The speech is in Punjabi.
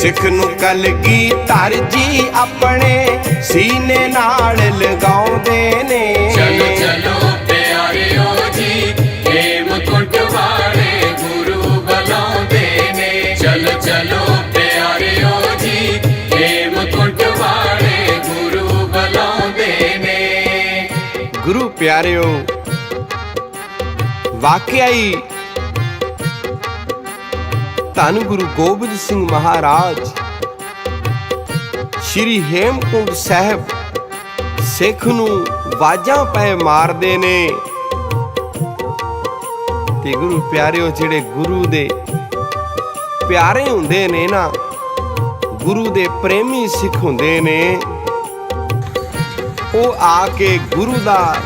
ਸਿੱਖ ਨੂੰ ਕਲਗੀ ਧਰ ਜੀ ਆਪਣੇ ਸੀਨੇ ਨਾਲ ਲਗਾਉਂਦੇ ਨੇ। ਚਲੋ ਚਲੋ ਪਿਆਰਿਓ ਜੀ ਹੇਮਕੁੰਟ ਵਾਲੇ ਗੁਰੂ ਬੁਲਾਉਂਦੇ ਨੇ। ਚਲੋ ਚਲੋ ਪਿਆਰਿਓ ਜੀ ਹੇਮਕੁੰਟ ਵਾਲੇ ਗੁਰੂ ਬੁਲਾਉਂਦੇ ਨੇ। ਗੁਰੂ ਪਿਆਰਿਓ ਵਾਕਿਆ ਹੀ ਧੰਨ ਗੁਰੂ ਗੋਬਿੰਦ ਸਿੰਘ ਮਹਾਰਾਜ, ਸ਼੍ਰੀ ਹੇਮਕੁੰਟ ਸਾਹਿਬ ਸਿੱਖ ਨੂੰ ਵਾਜਾਂ ਪਏ ਮਾਰਦੇ ਨੇ। ਤੇ ਗੁਰੂ ਪਿਆਰਿਓ, ਜਿਹੜੇ ਗੁਰੂ ਦੇ ਪਿਆਰੇ ਹੁੰਦੇ ਨੇ ਨਾ, ਗੁਰੂ ਦੇ ਪ੍ਰੇਮੀ ਸਿੱਖ ਹੁੰਦੇ ਨੇ, ਉਹ ਆ ਕੇ ਗੁਰੂ ਦਾ